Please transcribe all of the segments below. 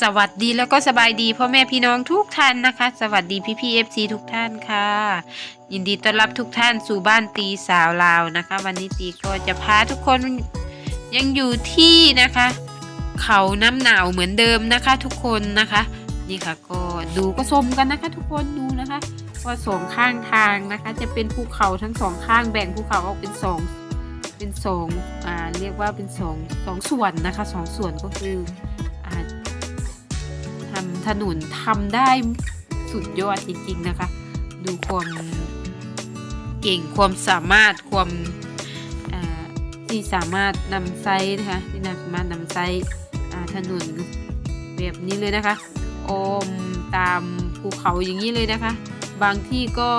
สวัสดีแล้วก็สบายดีพ่อแม่พี่น้องทุกท่านนะคะ สวัสดีพี่พี่เอฟซีทุกท่านค่ะ ยินดีต้อนรับทุกท่านสู่บ้านตีสาวลาวนะคะ วันนี้ตีก็จะพาทุกคนยังอยู่ที่นะคะ เขาน้ำหนาวเหมือนเดิมนะคะทุกคนนะคะ นี่ค่ะก็ดูก็ชมกันนะคะ ทุกคนดูนะคะว่าสองข้างทางนะคะ จะเป็นภูเขาทั้งสองข้างแบ่งภูเขาออกเป็นสองเป็นสองอ่าเรียกว่าเป็นสองสองส่วนนะคะสองส่วนก็คือ ถนนทำได้สุดยอดจริงๆนะคะ ดูความเก่งความสามารถความที่สามารถนำไซส์นะคะที่สามารถนำไซส์ถนนแบบนี้เลยนะคะอมตามภูเขาอย่างนี้เลยนะคะ บางที่ก็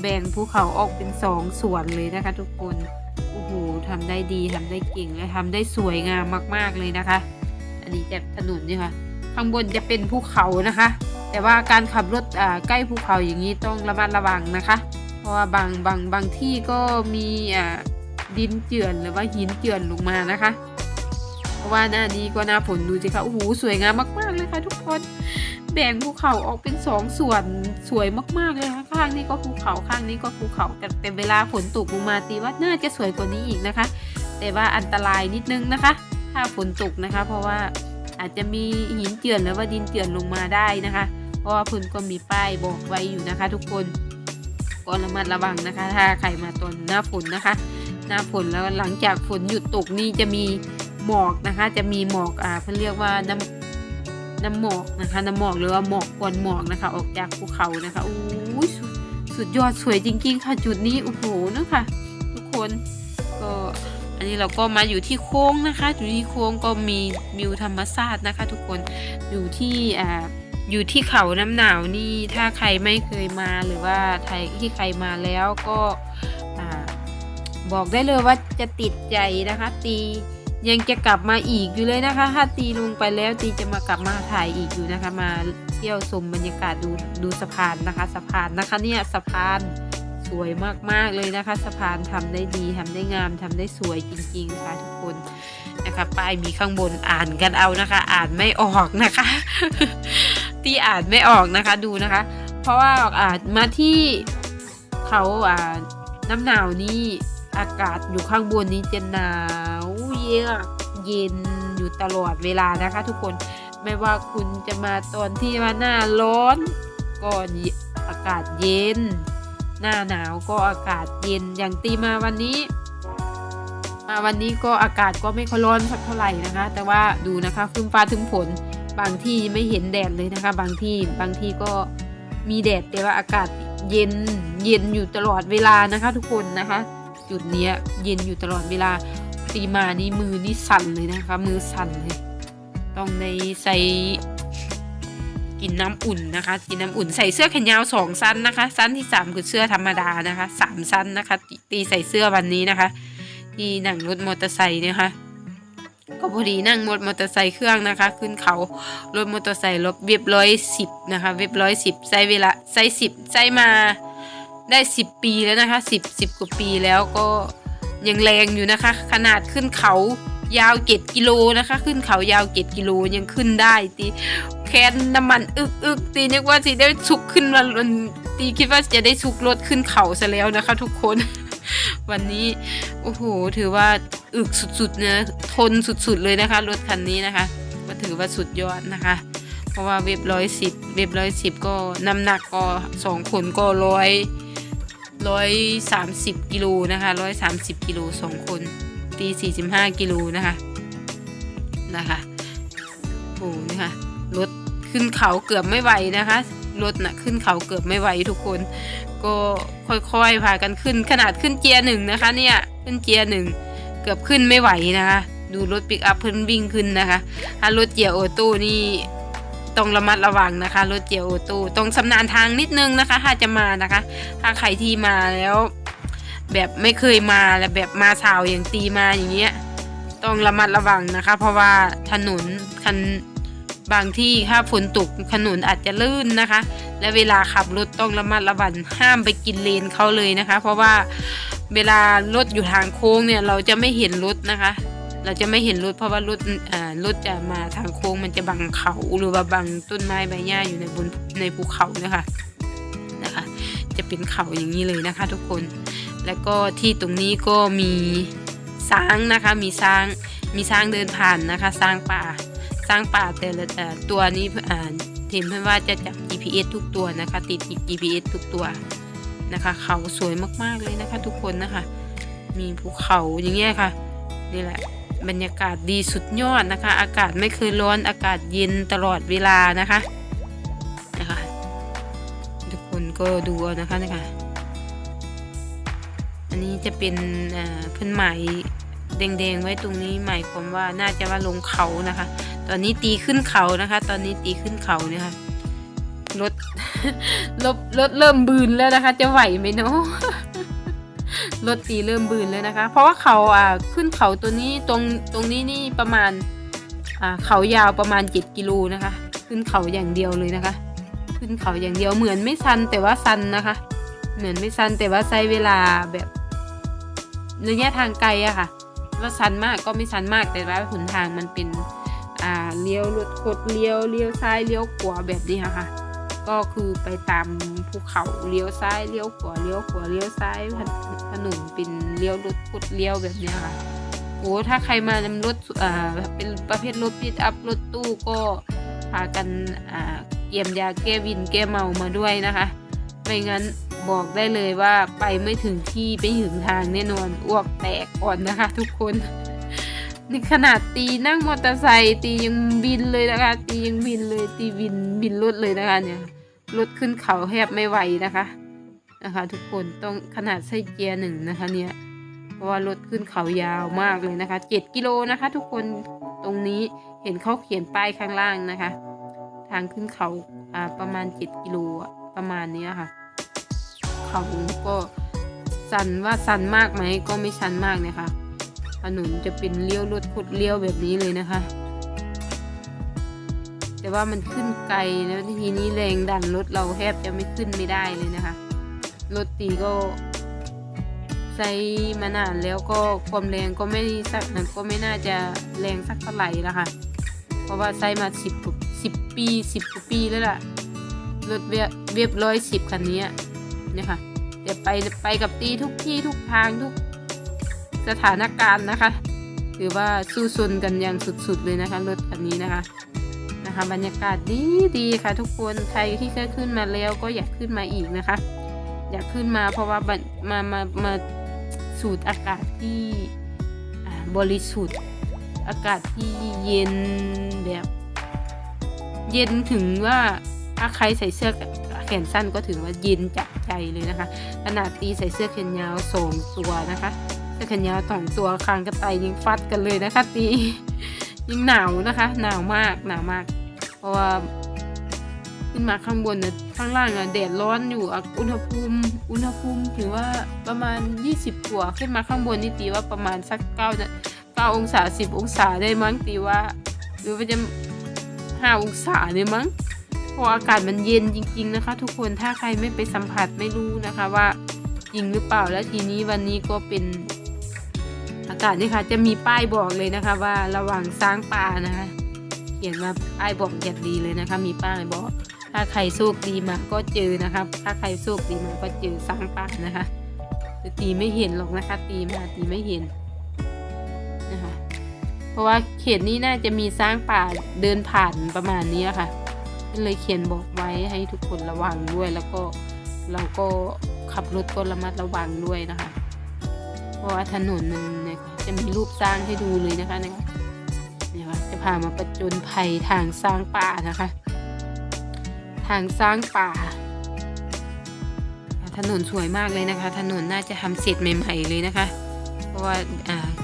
แบ่งภูเขาออกเป็นสองส่วนเลยนะคะ ทุกคนโอ้โหทำได้ดีทำได้เก่งและทำได้สวยงามมาก ๆเลยนะคะ อันนี้จะถนนนี่ค่ะ ข้างบนจะเป็นภูเขานะคะ แต่ว่าการขับรถใกล้ภูเขาอย่างนี้ต้องระมัดระวังนะคะ เพราะว่าบางบางบางที่ก็มีดินเจือนหรือว่าหินเจือนลงมานะคะ เพราะว่าหน้านี้ก็หน้าฝนดูสิคะโอ้โหสวยงามมากๆเลยค่ะทุกคนแบ่งภูเขาออกเป็นสองส่วนสวยมากๆเลยนะคะข้างนี้ก็ภูเขาข้างนี้ก็ภูเขาแต่แต่เวลาฝนตกลงมาตีว่าน่าจะสวยกว่านี้อีกนะคะ แต่ว่าอันตรายนิดนึงนะคะ ถ้าฝนตกนะคะ เพราะว่า อาจจะมีหินเจือนหรือว่าดินเจือนลงมาได้นะคะ เพราะว่าพื้นก็มีป้ายบอกไว้อยู่นะคะ ทุกคนก็ระมัดระวังนะคะ ถ้าใครมาตอนหน้าฝนนะคะ หน้าฝนแล้วหลังจากฝนหยุดตกนี่จะมีหมอกนะคะ จะมีหมอกอ่าเขาเรียกว่าน้ำน้ำหมอกนะคะ น้ำหมอกหรือว่าหมอกควันหมอกนะคะ ออกจากภูเขานะคะอู้ยสุดสุดยอดสวยจริง ๆ ค่ะจุดนี้โอ้โหนะคะทุกคนก็ อันนี้เราก็มาอยู่ที่โค้งนะคะ อยู่ที่โค้งก็มีวิวธรรมชาตินะคะ ทุกคนอยู่ที่อ่าอยู่ที่เขาน้ำหนาวนี่ถ้าใครไม่เคยมาหรือว่าใครที่ใครมาแล้วก็อ่าบอกได้เลยว่าจะติดใจนะคะ ตียังจะกลับมาอีกอยู่เลยนะคะ ถ้าตีลงไปแล้วตีจะมากลับมาถ่ายอีกอยู่นะคะ มาเที่ยวชมบรรยากาศดูดูสะพานนะคะ สะพานนะคะเนี่ยสะพาน สวยมากๆเลยนะคะ สะพานทำได้ดีทำได้งามทำได้สวยจริงๆค่ะทุกคนนะคะป้ายมีข้างบนอ่านกันเอานะคะ อ่านไม่ออกนะคะ ที่อ่านไม่ออกนะคะดูนะคะ เพราะว่าอ่านมาที่เขาอ่าน้ำหนาวนี่อากาศอยู่ข้างบนนี้จะหนาวเยือกเย็นอยู่ตลอดเวลานะคะ ทุกคนไม่ว่าคุณจะมาตอนที่ว่าหน้าร้อนก็อากาศเย็น หน้าหนาวก็อากาศเย็นอย่างตีมาวันนี้ มาวันนี้ก็อากาศก็ไม่ค่อยร้อนสักเท่าไหร่นะคะ แต่ว่าดูนะคะครึ้มฟ้าถึงฝนบางที่ไม่เห็นแดดเลยนะคะ บางที่บางที่ก็มีแดดแต่ว่าอากาศเย็นเย็นอยู่ตลอดเวลานะคะ ทุกคนนะคะ จุดเนี้ยเย็นอยู่ตลอดเวลาตีมานี่มือนี่สั่นเลยนะคะ มือสั่นเลย ต้องในใส่ กินน้ำอุ่นนะคะ กินน้ำอุ่นใส่เสื้อแขนยาวสองสั้นนะคะสั้นที่สามคือเสื้อธรรมดานะคะสามสั้นนะคะตตีใส่เสื้อวันนี้นะคะ ที่นั่งรถมอเตอร์ไซค์นี่ยค่ะก็พอดีนั่งรถมอเตอร์ไซค์เครื่องนะคะ ขึ้นเขารถมอเตอร์ไซค์รถเว็บร้อยสิบนะคะเว็บร้อยสิบใช้เวลาใช้สิบใช้มาได้สิบปีแล้วนะคะสิบสิบกว่าปีแล้วก็ยังแรงอยู่นะคะ ขนาดขึ้นเขา ยาวเจ็ดกิโลนะคะ ขึ้นเขายาวเจ็ดกิโลยังขึ้นได้ตีแค้นน้ำมันอึกอึกตีนึกว่าสิได้สุกขึ้นมาตีคิดว่าจะได้สุกรถขึ้นเขาซะแล้วนะคะ ทุกคนวันนี้โอ้โหถือว่าอึกสุดๆนะทนสุดๆเลยนะคะ รถคันนี้นะคะก็ถือว่าสุดยอดนะคะ เพราะว่าเว็บร้อยสิบเว็บร้อยสิบก็น้ำหนักก็สองคนก็ร้อยร้อยสามสิบกิโลนะคะร้อยสามสิบกิโลสองคน ตีสี่สิบห้ากิโลนะคะนะคะโอ้โหนี่ค่ะรถขึ้นเขาเกือบไม่ไหวนะคะรถน่ะขึ้นเขาเกือบไม่ไหวทุกคน ก็ค่อยๆพากันขึ้นขนาดขึ้นเกียร์หนึ่งนะคะเนี่ยขึ้นเกียร์หนึ่งเกือบขึ้นไม่ไหวนะคะ ดูรถปิกอัพเพิ่นวิ่งขึ้นนะคะถ้ารถเกียร์ออโต้นี่ต้องระมัดระวังนะคะ รถเกียร์ออโต้ต้องสำนาญทางนิดนึงนะคะ ถ้าจะมานะคะ ถ้าใครที่มาแล้ว แบบไม่เคยมาและแบบมาสาวอย่างตีมาอย่างเงี้ยต้องระมัดระวังนะคะ เพราะว่าถนนคันบางที่ถ้าฝนตกถนนอาจจะลื่นนะคะ และเวลาขับรถต้องระมัดระวังห้ามไปกินเลนเขาเลยนะคะ เพราะว่าเวลารถอยู่ทางโค้งเนี่ยเราจะไม่เห็นรถนะคะ เราจะไม่เห็นรถเพราะว่ารถอ่ารถจะมาทางโค้งมันจะบังเขาหรือว่าบังต้นไม้ใบหญ้าอยู่ในบนในภูเขานะคะนะคะ จะเป็นเขาอย่างนี้เลยนะคะ ทุกคน แล้วก็ที่ตรงนี้ก็มีช้างนะคะมีช้างมีช้างเดินผ่านนะคะช้างป่าช้างป่าแต่ละตัวนี้อ่าเห็นเพื่อนว่าจะจับ GPS ทุกตัวนะคะ ติด GPS ทุกตัวนะคะ เขาสวยมากๆเลยนะคะ ทุกคนนะคะ มีภูเขาอย่างเงี้ยค่ะนี่แหละบรรยากาศดีสุดยอดนะคะ อากาศไม่เคยร้อนอากาศเย็นตลอดเวลานะคะนะคะ ทุกคนก็ดูนะคะนะคะ อันนี้จะเป็นเพื่อนหมายแดงๆไว้ตรงนี้หมายความว่าน่าจะว่าลงเขานะคะ ตอนนี้ตีขึ้นเขานะคะ ตอนนี้ตีขึ้นเขาเนี่ยค่ะรถรถรถเริ่มบืนแล้วนะคะ จะไหวไหมเนาะรถตีเริ่มบืนแล้วนะคะ เพราะว่าเขาอ่าขึ้นเขาตัวนี้ตรงตรงนี้นี่ประมาณอ่าเขายาวประมาณเจ็ดกิโลนะคะ ขึ้นเขาอย่างเดียวเลยนะคะ ขึ้นเขาอย่างเดียวเหมือนไม่ซันแต่ว่าซันนะคะ เหมือนไม่ซันแต่ว่าใช้เวลาแบบ ระยะทางไกลอะค่ะว่าซันมากก็ไม่ซันมากแต่ว่าหนทางมันเป็นอ่าเลี้ยวรถกดเลี้ยวเลี้ยวซ้ายเลี้ยวขวาแบบนี้ค่ะ ก็คือไปตามภูเขาเลี้ยวซ้ายเลี้ยวขวาเลี้ยวขวาเลี้ยวซ้ายถนนเป็นเลี้ยวรถกดเลี้ยวแบบนี้ค่ะโอ้ถ้าใครมานำรถอ่าเป็นประเภทรถปิดอัพรถตู้ก็พากันอ่าเยี่ยมยาแก้วินแก้เมามาด้วยนะคะ ไม่งั้น บอกได้เลยว่าไปไม่ถึงที่ไปถึงทางแน่นอนอ้วกแตกก่อนนะคะ ทุกคนนี่ขนาดตีนั่งมอเตอร์ไซค์ตียังบินเลยนะคะ ตียังบินเลยตีบินบินรถเลยนะคะเนี่ยรถขึ้นเขาแทบไม่ไหวนะคะนะคะ ทุกคนต้องขนาดใส่เกียร์หนึ่งนะคะเนี่ยเพราะว่ารถขึ้นเขายาวมากเลยนะคะเจ็ดกิโลนะคะ ทุกคนตรงนี้เห็นเขาเขียนป้ายข้างล่างนะคะ ทางขึ้นเขาประมาณเจ็ดกิโลประมาณเนี้ยค่ะ เขาก็สันว่าสันมากไหมก็ไม่ชันมากนะคะถนนจะเป็นเลี้ยวรถคดเลี้ยวแบบนี้เลยนะคะ แต่ว่ามันขึ้นไกลแล้วทีนี้แรงดันรถเราแทบจะไม่ขึ้นไม่ได้เลยนะคะ รถตีก็ใช้มานานแล้วก็ความแรงก็ไม่สักก็ไม่น่าจะแรงสักเท่าไหร่ละค่ะ เพราะว่าใช้มาสิบสิบปีสิบกว่าปีแล้วล่ะ รถเวียบร้อยสิบคันนี้ นี่ยค่ะแต่ไปไปกับตีทุกที่ทุกทางทุกสถานการณ์นะคะถือว่าสู้ซนกันอย่างสุดๆเลยนะคะรถคันนี้นะคะนะคะบรรยากาศดีดีค่ะทุกคนใครที่เคยขึ้นมาแล้วก็อยากขึ้นมาอีกนะคะ อยากขึ้นมาเพราะว่ามามามาสูดอากาศที่บริสุทธิ์อากาศที่เย็นแบบ เย็นถึงว่าถ้าใครใส่เสื้อ ขนสั้นก็ถือว่าย็นจับใจเลยนะคะ ขนาดตีใส่เสื้อแขนยาวสองตัวนะคะเสื้อแขนยาวสองตัวคางกระต่ายยิงฟัดกันเลยนะคะ ตียิงหนาวนะคะ หนาวมากหนาวมาก เพราะว่าขึ้นมาข้างบนนะข้างล่างอะแดดร้อนอยู่อะอุณหภูมิ อุณหภูมิถือว่าประมาณ 20กว่าขึ้นมาข้างบนนี่ตีว่าประมาณสักเก้าเก้าองศาสิบองศาได้มั้งตีว่า หรือว่าจะห้าองศาเนี่ยมั้ง พราะอากาศมันเย็นจริง ๆนะคะ ทุกคนถ้าใครไม่ไปสัมผัสไม่รู้นะคะว่าจริงหรือเปล่าแล้วทีนี้วันนี้ก็เป็นอากาศนี่ค่ะจะมีป้ายบอกเลยนะคะ ว่าระหวังสร้างป่านะคะ เขียนมาป้ายบอกอย่างดีเลยนะคะ มีป้ายบอก ถ้าใครโชคดีมาก็เจอนะครับถ้าใครโชคดีมาก็เจอสร้างป่านะคะแต่ตีไม่เห็นหรอกนะคะ ตีมาตีไม่เห็นนะคะ เพราะว่าเขตนี้น่าจะมีสร้างป่าเดินผ่านประมาณนี้ค่ะ เลยเขียนบอกไว้ให้ทุกคนระวังด้วย แล้วก็เราก็ขับรถก็ระมัดระวังด้วยนะคะ เพราะว่าถนนมันเนี่ยจะมีรูปสร้างให้ดูเลยนะคะเนี่ยค่ะเนี่ยค่ะจะพามาประจนภัยทางสร้างป่านะคะ ทางสร้างป่า ถนนสวยมากเลยนะคะ ถนนน่าจะทำเสร็จใหม่ ๆเลยนะคะ เพราะว่า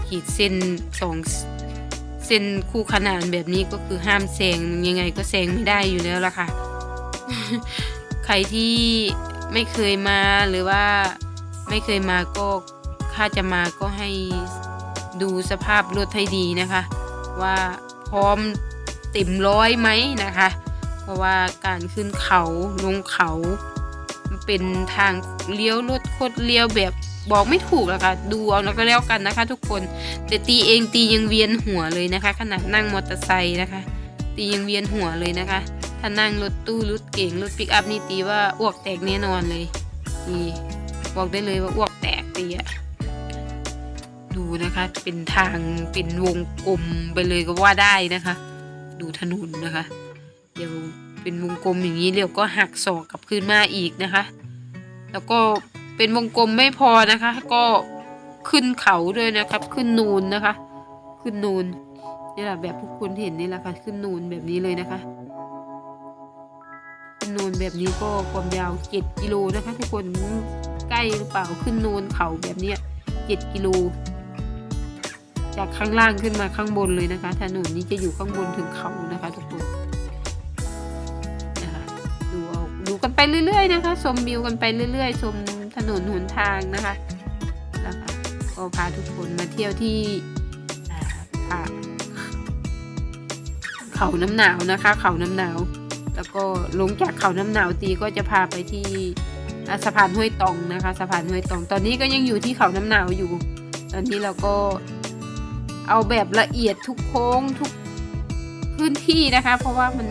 ขีดเส้นสอง เส้นคู่ขนานแบบนี้ก็คือห้ามแซงยังไงก็แซงไม่ได้อยู่แล้วล่ะค่ะ ใครที่ไม่เคยมาหรือว่าไม่เคยมาก็ถ้าจะมาก็ให้ดูสภาพรถให้ดีนะคะ ว่าพร้อมเต็มร้อยไหมนะคะ เพราะว่าการขึ้นเขาลงเขาเป็นทางเลี้ยวรถโคตรเลี้ยวแบบ บอกไม่ถูกแล้วค่ะ ดูเอาแล้วก็แล้วกันนะคะ ทุกคนแต่ตีเองตียังเวียนหัวเลยนะคะ ขนาดนั่งมอเตอร์ไซค์นะคะ ตียังเวียนหัวเลยนะคะ ถ้านั่งรถตู้รถเก่งรถปิกอัพนี่ตีว่าอ้วกแตกแน่นอนเลยนี่บอกได้เลยว่าอ้วกแตกตีอะดูนะคะ เป็นทางเป็นวงกลมไปเลยก็ว่าได้นะคะ ดูถนนนะคะ เดี๋ยวเป็นวงกลมอย่างนี้เดี๋ยวก็หักศอกกลับคืนมาอีกนะคะ แล้วก็ เป็นวงกลมไม่พอนะคะ ก็ขึ้นเขาด้วยนะครับ ขึ้นนูนนะคะ ขึ้นนูนนี่แหละแบบพวกคุณเห็นนี่แหละค่ะ ขึ้นนูนแบบนี้เลยนะคะนูนแบบนี้ก็ความยาวเจ็ดกิโลนะคะ ทุกคนใกล้หรือเปล่าขึ้นนูนเขาแบบนี้ยเจ็ดกิโลจากข้างล่างขึ้นมาข้างบนเลยนะคะ ถนนนี้จะอยู่ข้างบนถึงเขานะคะ ทุกคนนะคะดูเอาดูกันไปเรื่อย ๆ นะคะชมวิวกันไปเรื่อยๆชม ถนนหนทางนะคะนะคะก็พาทุกคนมาเที่ยวที่เขาน้ำหนาวนะคะ เขาน้ำหนาว แล้วก็ลงจากเขาน้ำหนาวตีก็จะพาไปที่สะพานห้วยตองนะคะ สะพานห้วยตอง ตอนนี้ก็ยังอยู่ที่เขาน้ำหนาวอยู่ ตอนนี้เราก็เอาแบบละเอียดทุกโค้งทุกพื้นที่นะคะ เพราะว่ามัน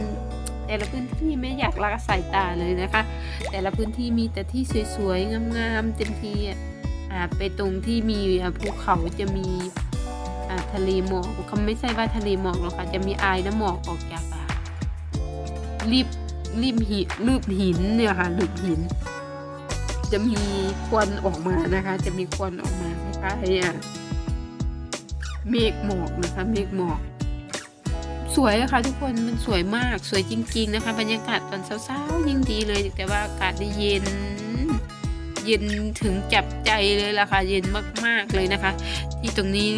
แต่ละพื้นที่ไม่อยากละสายตาเลยนะคะ แต่ละพื้นที่มีแต่ที่สวยๆ งามๆ เต็มทีอะอ่าไปตรงที่มีภูเขาจะมีทะเลหมอกเขาไม่ใช่ว่าทะเลหมอกหรอกค่ะจะมีอายน้ำหมอกออกจากรีบรีบหินรูปหินเนี่ยค่ะรูปหิน จะมีควันออกมานะคะ จะมีควันออกมาคะไอ้อะเมฆหมอกนะคะ เมฆหมอก สวยอะค่ะทุกคนมันสวยมากสวยจริง ๆ นะคะ บรรยากาศตอนเช้าๆยิ่งดีเลยแต่ว่าอากาศเย็น เย็นถึงจับใจเลยล่ะค่ะ เย็นมากๆเลยนะคะ ที่ตรงนี้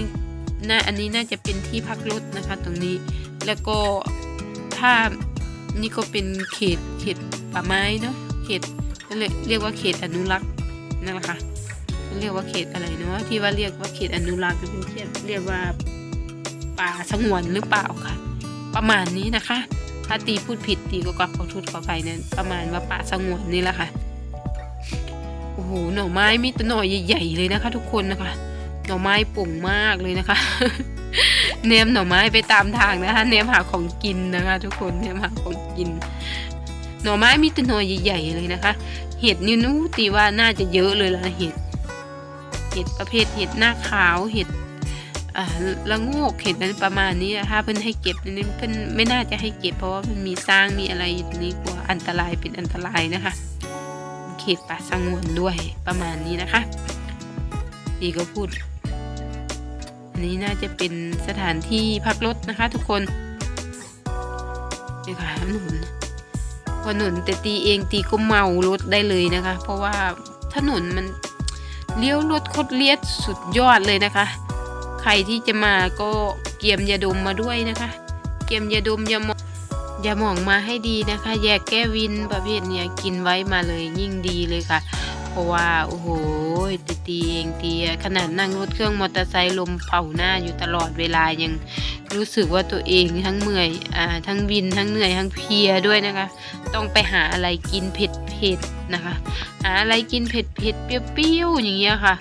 น่าอันนี้น่าจะเป็นที่พักรถนะคะ ตรงนี้แล้วก็ถ้านี่ก็เป็นเขตเขตป่าไม้เนาะเขตเรียกว่าเขตอนุรักษ์นั่นแหละค่ะเรียกว่าเขตอะไรเนาะที่ว่าเรียกว่าเขตอนุรักษ์หรือเป็นเขตเรียกว่าป่าสงวนหรือเปล่าค่ะ ประมาณนี้นะคะ ถ้าตีพูดผิดตีก็กลับขอโทษขอไปเนี่ยประมาณว่าป่าสงวนนี่แหละค่ะ โอ้โห หน่อไม้มีแต่หน่อใหญ่ๆเลยนะคะ ทุกคนนะคะ หน่อไม้ป่งมากเลยนะคะเนมหน่อไม้ไปตามทางนะคะ เนมหาของกินนะคะ ทุกคน เนมหาของกิน หน่อไม้มีแต่หน่อใหญ่ๆเลยนะคะ เห็ดนี่นู้ตีว่าน่าจะเยอะเลยละเห็ด เห็ดประเภทเห็ดหน้าขาว เห็ด ละงกเห็ดนั้นประมาณนี้ถ้าเพิ่นให้เก็บนี่เพิ่นไม่น่าจะให้เก็บเพราะว่ามันมีสร้างมีอะไรอยู่นี้กลัวอันตรายเป็นอันตรายนะคะ เขตป่าสงวนด้วยประมาณนี้นะคะดีก็พูดอันนี้น่าจะเป็นสถานที่พักรถนะคะ ทุกคนนี่ค่ะถนนพอถนนแต่ตีเองตีก็เมารถได้เลยนะคะ เพราะว่าถนนมันเลี้ยวรถโคตรเลียดสุดยอดเลยนะคะ ใครที่จะมาก็เกียมยาดมมาด้วยนะคะ เกียมยาดมยาหมองยาหมองมาให้ดีนะคะ แยกแก้วินประเภทเนี้ยกินไว้มาเลยยิ่งดีเลยค่ะ เพราะว่าโอ้โหตีตีเองตีขนาดนั่งรถเครื่องมอเตอร์ไซค์ลมเป่าหน้าอยู่ตลอดเวลายังรู้สึกว่าตัวเองทั้งเมื่อยอ่าทั้งวินทั้งเหนื่อยทั้งเพียด้วยนะคะ ต้องไปหาอะไรกินเผ็ดเผ็ดๆนะคะ หาอะไรกินเผ็ดเผ็ดๆเปรี้ยวๆอย่างเงี้ยค่ะ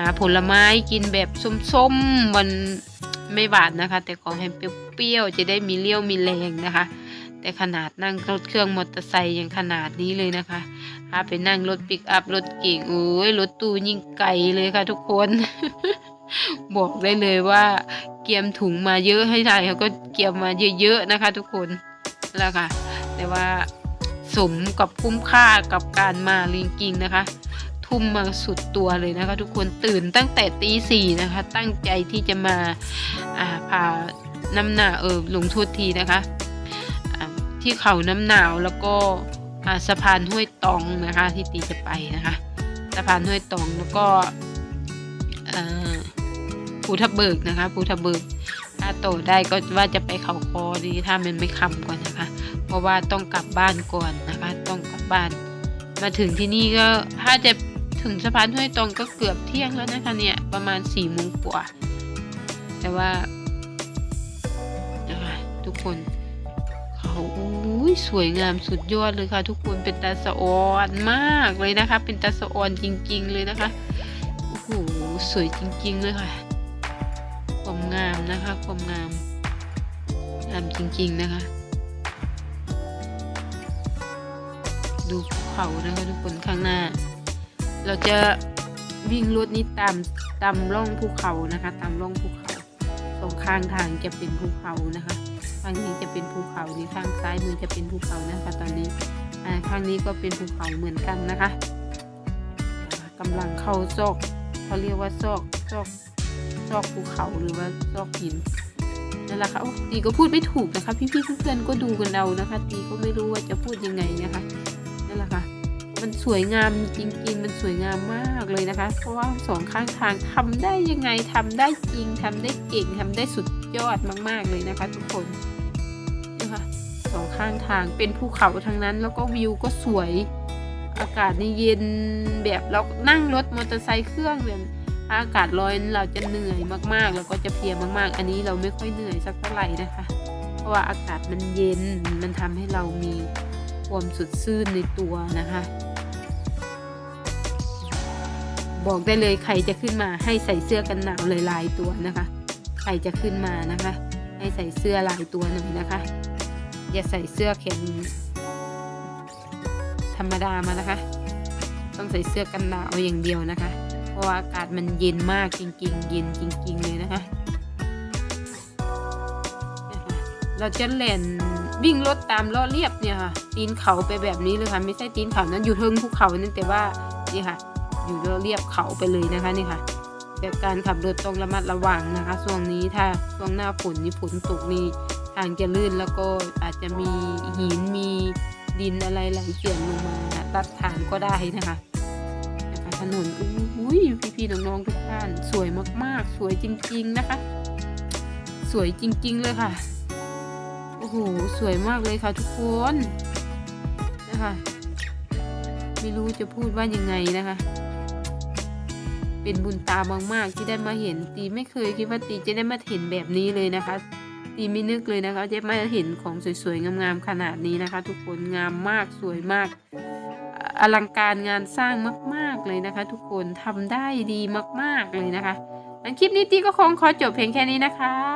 าผลไม้กินแบบส้มๆมันไม่หวานนะคะ แต่ขอให้เปรี้ยวๆจะได้มีเลี้ยวมีแรงนะคะ แต่ขนาดนั่งรถเครื่องมอเตอร์ไซค์ยังขนาดนี้เลยนะคะถ้าไปนั่งรถปิกอัพรถเก่งโอ้ยรถตู้ยิ่งไกลเลยค่ะทุกคน บอกได้เลยว่า เกียมถุงมาเยอะให้ทายเขาก็เกียมมาเยอะๆนะคะ ทุกคนแล้วค่ะ แต่ว่าสมกับคุ้มค่ากับการมาลิงกิงนะคะ ทุ่มมาสุดตัวเลยนะคะ ทุกคนตื่นตั้งแต่ตีสี่นะคะ ตั้งใจที่จะมาาพาน้ำหนาเออลงโทษทีนะคะ ที่เขาน้ำหนาวแล้วก็สะพานห้วยตองนะคะ ที่ตีจะไปนะคะ สะพานห้วยตองแล้วก็ภูทับเบิกนะคะภูทับเบิกถ้าโตได้ก็ว่าจะไปเขาคอดีถ้ามันไม่คำก่อนนะคะ เพราะว่าต้องกลับบ้านก่อนนะคะ ต้องกลับบ้าน มาถึงที่นี่ก็ถ้าจะ ถึงสะพานห้วยตรงก็เกือบเที่ยงแล้วนะคะเนี่ยประมาณสี่โมงกว่า แต่ว่าทุกคนเขาอุ้ยสวยงามสุดยอดเลยค่ะ ทุกคนเป็นตาสะออนมากเลยนะคะ เป็นตาสะออนจริง ๆ เลยนะคะโอ้โหสวยจริง ๆ เลยค่ะ ความงามนะคะ ความงามงามจริง ๆ นะคะดูเขานะคะทุกคนข้างหน้า เราจะวิ่งรถนี้ตามตามร่องภูเขานะคะ ตามร่องภูเขาตรงข้างทางจะเป็นภูเขานะคะข้างนี้จะเป็นภูเขานี่ข้างซ้ายมือจะเป็นภูเขานะคะ ตอนนี้ข้างนี้ก็เป็นภูเขาเหมือนกันนะคะกำลังเข้าซอกเขาเรียกว่าซอกซอกซอกภูเขาหรือว่าซอกหินนั่นแหละค่ะตีก็พูดไม่ถูกนะคะ พี่ๆเพื่อนๆก็ดูกันเอานะคะ ตีก็ไม่รู้ว่าจะพูดยังไงนะคะ มันสวยงามจริงๆ มันสวยงามมากเลยนะคะ เพราะว่าสองข้างทางทำได้ยังไงทำได้จริงทำได้เก่งทำได้สุดยอดมาก ๆเลยนะคะ ทุกคนนะคะสองข้างทางเป็นภูเขาทั้งนั้นแล้วก็วิวก็สวย อากาศนี่เย็นแบบเรานั่งรถมอเตอร์ไซค์เครื่องแบบอากาศร้อนเราจะเหนื่อยมากๆ แล้วก็จะเพลียมากๆ อันนี้เราไม่ค่อยเหนื่อยสักเท่าไหร่นะคะ เพราะว่าอากาศมันเย็นมันทำให้เรามีความสดชื่นในตัวนะคะ บอกได้เลยใครจะขึ้นมาให้ใส่เสื้อกันหนาวเลยลายตัวนะคะ ใครจะขึ้นมานะคะ ให้ใส่เสื้อลายตัวหนึ่งนะคะ อย่าใส่เสื้อแขนธรรมดามานะคะ ต้องใส่เสื้อกันหนาวอย่างเดียวนะคะ เพราะว่าอากาศมันเย็นมากจริงๆ เย็นจริง ๆ เลยนะคะนะคะเราจะแล่นวิ่งรถตามล้อเรียบเนี่ยค่ะ ตีนเขาไปแบบนี้เลยค่ะ ไม่ใช่ตีนเขานั้นอยู่เทิงภูเขานั่นแต่ว่านี่ค่ะ อยู่เรียบเขาไปเลยนะคะนี่ค่ะแต่การขับรถต้องระมัดระวังนะคะช่วงนี้ถ้าช่วงหน้าฝนนี่ฝนตกนี่ทางจะลื่นแล้วก็อาจจะมีหินมีดินอะไรไหลเกี่ยนลงมาตัดทางก็ได้นะคะนะคะถนนอุ้ยพี่ๆน้องๆทุกท่านสวยมากๆ สวยจริง ๆนะคะ สวยจริง ๆ เลยค่ะโอ้โหสวยมากเลยค่ะทุกคนนะคะไม่รู้จะพูดว่ายังไงนะคะ เป็นบุญตามากๆที่ได้มาเห็น ตีไม่เคยคิดว่าตีจะได้มาเห็นแบบนี้เลยนะคะ ตีไม่นึกเลยนะคะจะมาเห็นของสวยๆงามๆขนาดนี้นะคะ ทุกคนงามมากสวยมาก อลังการงานสร้างมาก ๆเลยนะคะ ทุกคนทำได้ดีมากๆเลยนะคะคลิปนี้ตีก็คงขอจบเพียงแค่นี้นะคะ